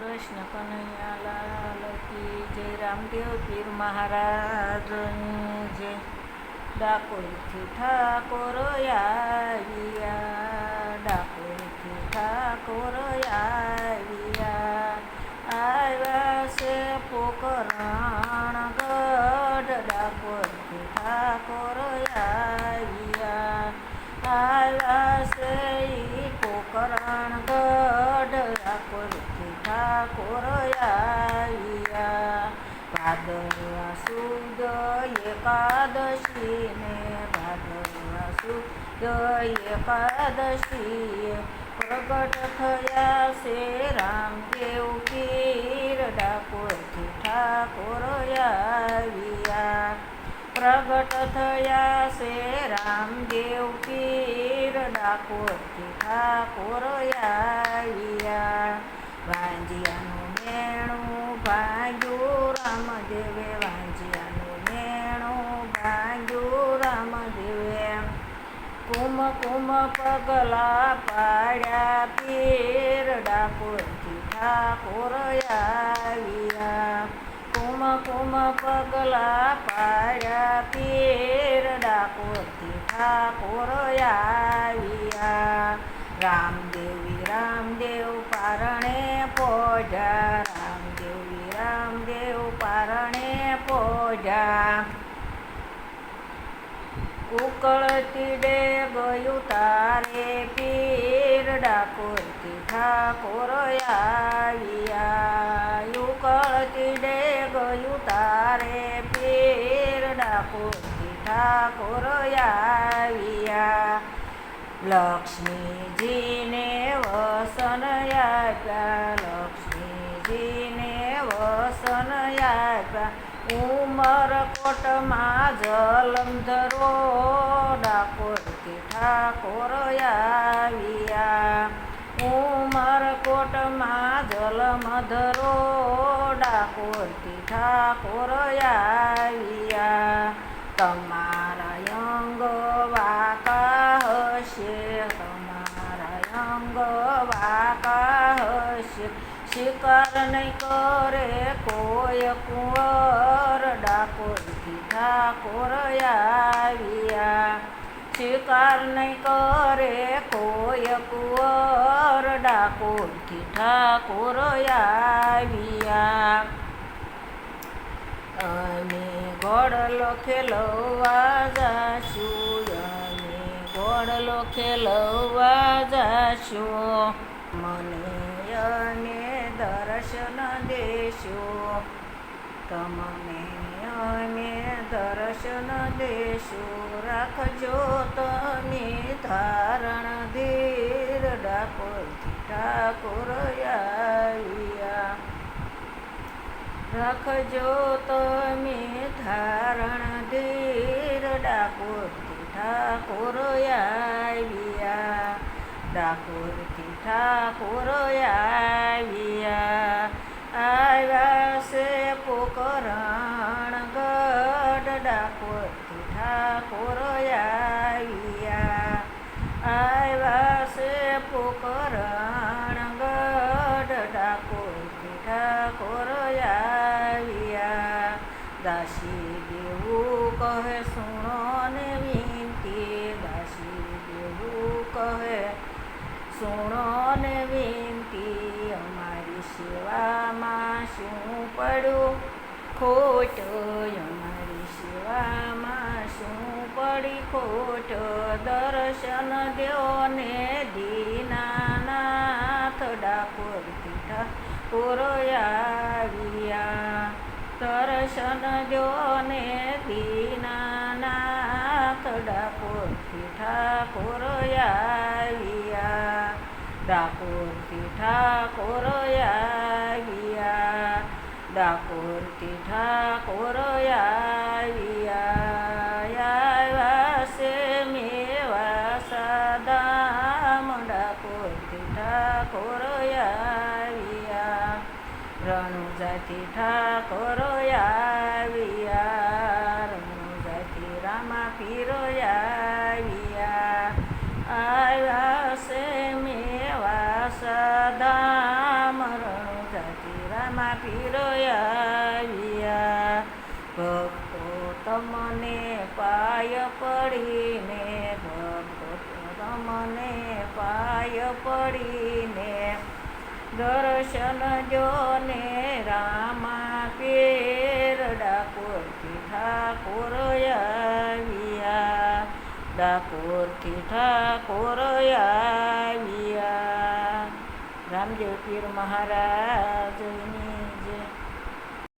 કૃષ્ણ કનૈયાલાલ કી જય રામદેવ પીર મહારાજની જય ડાકોરથી ઠાકોર આવ્યા ડાકોરથી ઠાકોર આવ્યા આવ્યા છે પોકરણ ગઢ ડાકોરથી ઠાકોર આવ્યા આવ્યા છે ઈ પોકરણ ગઢ ડાકોરથી ઠાકોર આવ્યા ભાદરવા સુદ એકાદશીને ભાદરવા સુદ એકાદશીએ પ્રગટ થયા છે રામદેવ પીર ડાકોરથી ઠાકોર આવ્યા પ્રગટ થયા છે રામદેવ પીર ડાકોરથી ઠાકોર આવ્યા વાંજિયાનું મેણું ભાગ્યું રામદેવે, વાંજિયાનું મેણું ભાગ્યું રામદેવે. કુમ કુમ પગલા પાડ્યા પીર ડાકોરથી ઠાકોર આવ્યા. કુમ કુમ પગલા પાડ્યા પીર ડાકોરથી ઠાકોર આવ્યા. રામદેવી રામદેવ પારણે પોજા રામદેવ રામદેવ પારણે પોજા ઉકળતી ડે ગયું તારે પીર ડાકોરથી ઠાકોર આવ્યા. ઉકળતી ડે ગયું તારે પીર ડાકોરથી ઠાકોર આવ્યા. લક્ષ્મીજીને વસન આપ્યા, લક્ષ્મીજીને વસન આપ્યા. ઉમરકોટમાં જલંધરો ડાકોરથી ઠાકોર આવ્યા. ઉમરકોટમાં જલમધરો ડાકોરથી ઠાકોર આવ્યા. તમારા અંગ વાકા હશે તમારા અંગ વાકા હશે શિકાર નહીં કરે કોઈ કુંવર ડાકોરથી ઠાકોર આવ્યા શિકાર નહીં કરે કોઈ કુંવર ડાકોરથી ઠાકોર આવ્યા અમે ગોળલો ખેલવા જાશું ગોળલો ખેલવા જાશું. મને અને દર્શન દેશું. તમને અમે દર્શન દેશું. રાખજો તમે ધારણ ધીર ડાકોરથી ઠાકોર રાખજો તમે ધારણ ધીર ડાકોરથી ઠાકોર આવ્યા. ડાકોરથી ઠાકોર આવ્યા. આવ્યા છે પોકરણ ગઢ. ડાકોરથી ઠાકોર આવ્યા. આવ્યા છે પોકરણ ગઢ. ડાકોરથી ઠાકોર આવ્યા. દાસી દેવું કહે સુણો ને વિનતી દાસી દેવું કહે સુણો ને વિનતી અમારી સેવામાં શું પડ્યું ખોટ અમારી સેવામાં શું પડી ખોટ દર્શન દ્યો ને દીનાનાથ ડાકોરથી ઠાકોર આવ્યા દર્શન દ્યો ને દીનાનાથ ડાકોરથી ઠાકોર આવ્યા ડાકોરથી ઠાકોર આવ્યા ડાકોરથી ઠાકોર આવ્યા આવ્યા છે મેવા સાદામ ડાકોરથી ઠાકોર આવ્યા રણુજાથી ઠાકોર આવ્યા રણુજાથી રામા પીર રામા પીરો આવ્યા ભક્તો તમને પાય પડીને ભક્તો તમને પાય પડીને દર્શન જોને રામા પેર ડાકોરથી ઠાકોર આવ્યા ડાકોરથી ઠાકોર આવ્યા રામદેવ પીર મહારાજની